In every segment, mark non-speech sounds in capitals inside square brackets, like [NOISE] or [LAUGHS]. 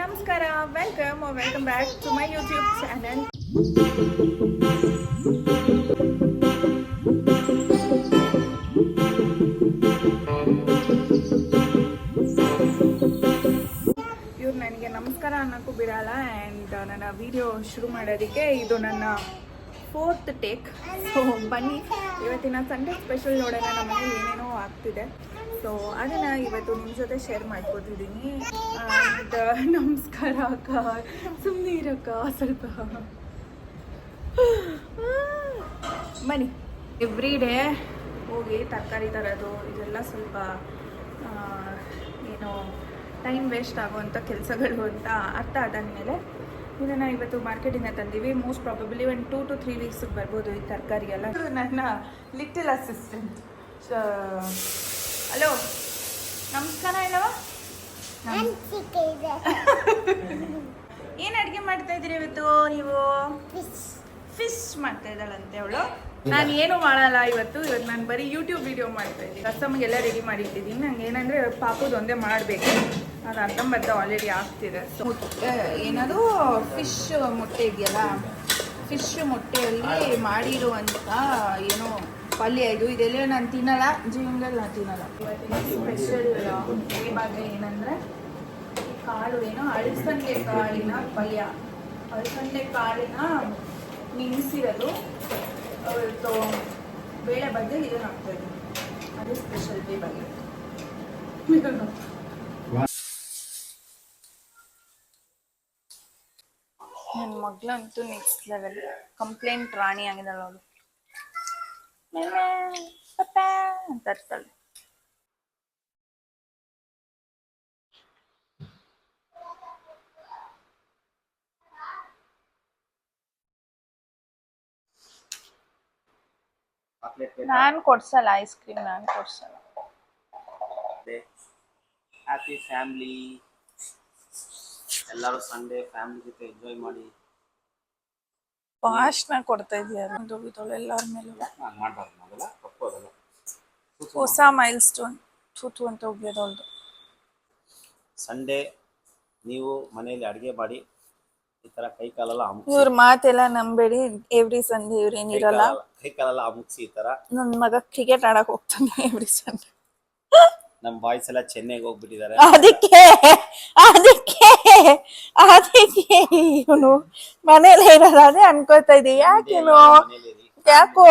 ನಮಸ್ಕಾರ welcome welcome back to my YouTube channel ಇವ್ರು ನನಗೆ ನಮಸ್ಕಾರ ಅನ್ನೋಕ್ಕೂ ಬಿಡಲ್ಲ ಆ್ಯಂಡ್ ನನ್ನ ವಿಡಿಯೋ ಶುರು ಮಾಡೋದಕ್ಕೆ ಇದು ನನ್ನ ಫೋರ್ತ್ ಟೇಕ್ ಸೊ ಬನ್ನಿ, ಇವತ್ತಿನ ಸಂಡೇ ಸ್ಪೆಷಲ್ ನೋಡೋಣ, ನಮ್ಮ ಮನೇಲಿ ಏನೇನೋ ಆಗ್ತಿದೆ. ಸೊ ಅದನ್ನ ಇವತ್ತು ನಿಮ್ಮ ಜೊತೆ ಶೇರ್ ಮಾಡ್ಕೊತಿದ್ದೀನಿ ನಮಸ್ಕಾರ ಅಕ್ಕ. ಸುಮ್ಮನೆ ಇರಕ್ಕ ಸ್ವಲ್ಪ. ಬನ್ನಿ. ಎವ್ರಿ ಡೇ ಹೋಗಿ ತರಕಾರಿ ತರೋದು, ಇದೆಲ್ಲ ಸ್ವಲ್ಪ ಏನು ಟೈಮ್ ವೇಸ್ಟ್ ಆಗುವಂಥ ಕೆಲಸಗಳು ಅಂತ ಅರ್ಥ ಆದಾದ್ಮೇಲೆ ಇದನ್ನು ಇವತ್ತು ಮಾರ್ಕೆಟಿಂದ ತಂದೀವಿ. ಮೋಸ್ಟ್ ಪ್ರಾಬಬ್ಲಿ ಒಂದು ಟೂ ಟು ತ್ರೀ ವೀಕ್ಸಿಗೆ ಬರ್ಬೋದು ಈ ತರಕಾರಿ ಎಲ್ಲ. ನನ್ನ ಲಿಟಲ್ ಅಸಿಸ್ಟೆಂಟ್ ಹಲೋ ನಮಸ್ಕಾರ ಹೇಳವ ಏನು ಅಡುಗೆ ಮಾಡ್ತಾ ಇದ್ರಿ ಇವತ್ತು ನೀವು? ಫಿಶ್. ಮಾಡ್ತಾ ಇದ್ದಾಳಂತೆ ಅವಳು. ನಾನು ಏನು ಮಾಡಲ್ಲ ಇವತ್ತು ಇವತ್ತು ನಾನು ಬರೀ ಯೂಟ್ಯೂಬ್ ವಿಡಿಯೋ ಮಾಡ್ತಾ ಇದ್ದೀನಿ. ಕಸ್ಟಮರ್ಗೆಲ್ಲ ರೆಡಿ ಮಾಡಿಟ್ಟಿದ್ದೀನಿ. ನಂಗೆ ಏನಂದ್ರೆ ಪಾಪದ ಒಂದೇ ಮಾಡಬೇಕು. ಅದು ಅರ್ಧಂಬರ್ಧ ಆಲ್ರೆಡಿ ಆಗ್ತಿದೆ. ಮುಟ್ಟೆ ಏನದು? ಫಿಶ್ ಮೊಟ್ಟೆ ಇದೆಯಲ್ಲ? ಫಿಶ್ ಮೊಟ್ಟೆಯಲ್ಲಿ ಮಾಡಿರುವಂಥ ಏನೋ ಪಲ್ಯ ಇದು ಇದೆಲ್ಲ ನಾನು ತಿನ್ನಲ್ಲ ಜೀವನದಲ್ಲಿ ನಾನು ತಿನ್ನಲ್ಲ. ಸ್ಪೆಷಲ್ ಇವಾಗ ಏನಂದರೆ ಕಾಳು ಏನೋ ಅಳಸಂಡೆ ಕಾಳಿನ ಪಲ್ಯ. ಅಳಸಂಡೆ ಕಾಳಿನ ನಿಮಿಸಿರೋದು ಬೇಳೆ ಬಗ್ಗೆ ಇದನ್ನು ಹಾಕ್ತಾ ಇದ್ದೀನಿ. ಅದು ಸ್ಪೆಷಲ್ ಬಗ್ಗೆ. ನನ್ನ ಮಗ್ಳಂತೂ ನೆಕ್ಸ್ಟ್ ಲೆವೆಲ್ ಕಂಪ್ಲೇಂಟ್ ರಾಣಿ ಆಗಿದ್ದಾಳೆ ಅವಳು ಪಪ್ಪ ಅಂತ ಇರ್ತಾಳೆ ನಾನು ಕೊಡ್ಸಲ್ಲ ಐಸ್ ಕ್ರೀಮ್ ನಾನು ಕೊಡ್ಸಲ್ಲ ಹ್ಯಾಪಿ ಫ್ಯಾಮ್ಲಿ ಎಲ್ಲರೂ ಸಂಡೇ ಫ್ಯಾಮಿಲಿ ಜೊತೆ ಎಂಜಾಯ್ ಮಾಡಿ ಭಾಷಣ ಕೊಡ್ತಾ ಇದೆಯಲ್ಲ ಎಲ್ಲರ ಮೇಲೂ. ಹೊಸ ಮೈಲ್ ಸ್ಟೋನ್ ಥೂತು ಅಂತ ಹೋಗ್ಯದವಳ್ದು ಸಂಡೇ ನೀವು ಮನೆಯಲ್ಲಿ ಅಡುಗೆ ಮಾಡಿ ಈ ತರ ಕೈ ಕಾಲೆಲ್ಲ ಅಮುಕ್ಸಿ ಇವ್ರ ಮಾತೆಲ್ಲ ನಂಬೇಡಿ ಎವ್ರಿ ಸಂಡೇ ಇವ್ರೇನ್ ಕೈ ಏನಿರಲ್ಲ ಕಾಲೆಲ್ಲ- ಕೈ ಕಾಲೆಲ್ಲ ಅಮುಕ್ಸಿ ಈ ತರ. ನನ್ ಮಗ ಕ್ರಿಕೆಟ್ ಆಡಕ್ ಹೋಗ್ತಾನೆ ಎವ್ರಿ ಸಂಡೇ ನಮ್ ಬಾಯ್ಸ್ ಎಲ್ಲ ಚೆನ್ನೈಗೆ ಹೋಗ್ಬಿಟ್ಟಿದ್ದಾರೆ. ಅದಕ್ಕೆ ಅದಕ್ಕೆ. ಅದಕ್ಕೆ ಇವನು ಮನೇಲಿ ಇರೋದಾದ್ರೆ ಅದೇ ಅನ್ಕೋತಾ ಇದ್ದೆ. ಯಾಕೇನು ಯಾಕೋ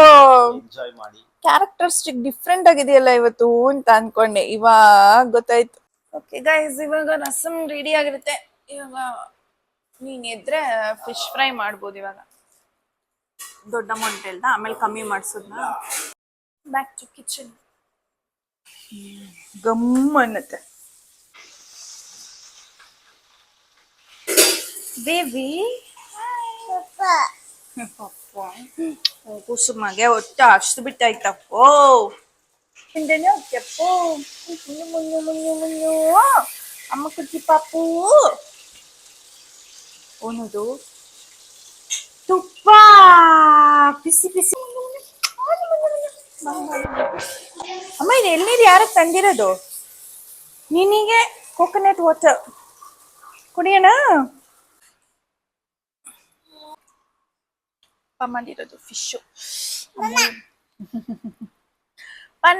ಕ್ಯಾರೆಕ್ಟರಿಸ್ಟಿಕ್ ಡಿಫ್ರೆಂಟ್ ಆಗಿದೆಯಲ್ಲ ಇವತ್ತು ಅಂತ ಅನ್ಕೊಂಡೆ. ಇವಾಗ ಗೊತ್ತಾಯ್ತು. ಓಕೆ ಗೈಸ್ ಇವಾಗ ರಸಮ್ ರೆಡಿ ಆಗಿರುತ್ತೆ. ಇವಾಗ ನೀನ್ ಎದ್ರೆ ಫಿಶ್ ಫ್ರೈ ಮಾಡ್ಬೋದು ಇವಾಗ. ದೊಡ್ಡ ಅಮೌಂಟ್ ಹೇಳ್ದ ಆಮೇಲೆ ಕಮ್ಮಿ ಮಾಡಿಸೋದ್ನ. ಬ್ಯಾಕ್ ಟು ಕಿಚನ್ ಗಮ್ ಅನ್ನತ್ತೆ. ಬೇಬಿ ಕುಸುಮಗೆ ಒಟ್ಟು ಅಷ್ಟು ಬಿಟ್ಟಾಯ್ತಪ್ಪೋ ಹಿಂದೆನೆ ಹೋಗ್ತಪ್ಪೋ ಮುನ್ನು ಮುನ್ನು ಮುನ್ನು ಮುನ್ನು ಅಮ್ಮ ಕುಟ್ಟಿ ಪಾಪು ಓನದು ತುಪ್ಪ ಬಿಸಿ ಬಿಸಿ ಅಮ್ಮ ಇದು ಎಲ್ಲಿದೆ ಯಾರಕ್ಕೆ ತಂದಿರೋದು ನಿನಗೆ ಕೋಕೋನಟ್ ವಾಟರ್ ಕುಡಿಯೋಣ [LAUGHS] ಅಪ್ಪ ಮಾಡಿರೋದು ಫಿಶು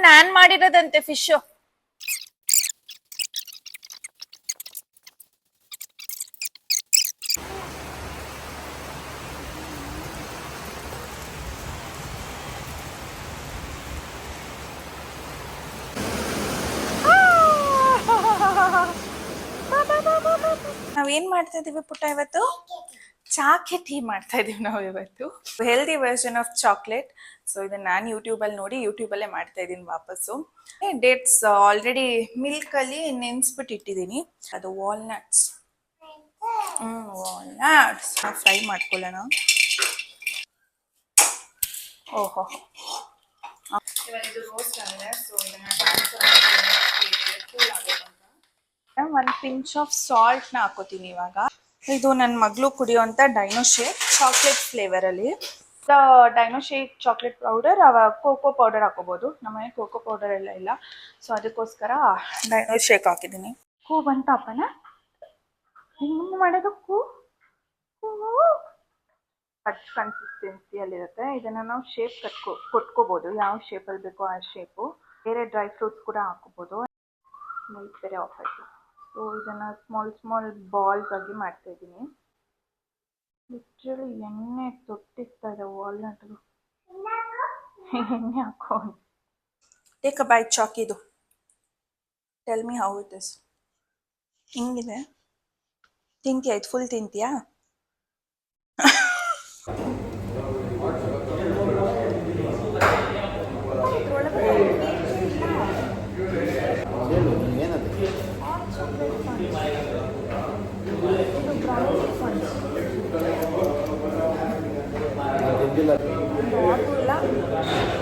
ನಾನ್ ಮಾಡಿರೋದಂತೆ ಫಿಶು [LAUGHS] ನಾವೇನ್ ಮಾಡ್ತಾ ಇದೀವಿ ಪುಟ್ಟ ಇವತ್ತು? ಚಾಕೆ ಟೀ ಮಾಡ್ತಾ ಇದೀವಿ ನಾವು ಇವತ್ತು. Healthy version of chocolate so ಇದನ್ನ ನಾನು ಯೂಟ್ಯೂಬಲ್ಲಿ ನೋಡಿ ಯೂಟ್ಯೂಬಲ್ಲೇ ಮಾಡ್ತಾ ಇದ್ದೀನಿ ವಾಪಸ್ಸು. ಡೇಟ್ಸ್ ಆಲ್ರೆಡಿ ಮಿಲ್ಕಲ್ಲಿ ನೆನೆಸ್ಬಿಟ್ಟು ಇಟ್ಟಿದ್ದೀನಿ ಅದು ವಾಲ್ನಟ್ಸ್ ಹ್ಞೂ ವಾಲ್ನಟ್ಸ್ ಫ್ರೈ ಮಾಡ್ಕೊಳ್ಳೋಣ. ಓಹೋ. ಒಂದು ಪಿಂಚ್ ಆಫ್ ಸಾಲ್ಟ್ನ ಹಾಕೋತೀನಿ ಇವಾಗ. ಇದು ನನ್ನ ಮಗಳು ಕುಡಿಯುವಂಥ dino shake chocolate ಫ್ಲೇವರಲ್ಲಿ dino shake chocolate powder cocoa powder ಹಾಕೋಬೋದು. ನಮ್ಮನೆ ಕೋಕೋ ಪೌಡರ್ ಎಲ್ಲ ಇಲ್ಲ. ಸೊ ಅದಕ್ಕೋಸ್ಕರ ಡೈನೋ ಶೇಕ್ ಹಾಕಿದ್ದೀನಿ. ಹೂ ಬಂತ ಅಪ್ಪನ? ಹಿಂಗೆ ಮಾಡೋದಕ್ಕೂ ಕಟ್ ಕನ್ಸಿಸ್ಟೆನ್ಸಿಯಲ್ಲಿರುತ್ತೆ ಇದನ್ನು ನಾವು ಶೇಪ್ ಕಟ್ಕೊ, ಕೊಟ್ಕೋಬೋದು. ಯಾವ ಶೇಪಲ್ಲಿ ಬೇಕೋ ಆ ಶೇಪು ಬೇರೆ ಡ್ರೈ ಫ್ರೂಟ್ಸ್ ಕೂಡ ಹಾಕೋಬೋದು. ಲೈಟ್ ಬೇರೆ ಆಫ್ ಆಯಿತು. ಸೊ ಇದನ್ನು ಸ್ಮಾಲ್ ಸ್ಮಾಲ್ ಬಾಲ್ಸ್ ಆಗಿ ಮಾಡ್ತಾ ಇದ್ದೀನಿ. ಲಿಟ್ರಲಿ ಎಣ್ಣೆ ತೊಟ್ಟಿಸ್ತಾ ಇದೆ ವಾಲ್ನಟ್ರು ಎಣ್ಣೆ ಹಾಕೋ take a bite ಚಾಕಿದು tell me how it is ಹಿಂಗಿದೆ? ತಿಂತೀಯ? ಇದು ಫುಲ್ ತಿಂತೀಯಾ? [LAUGHS] 你好，斑马。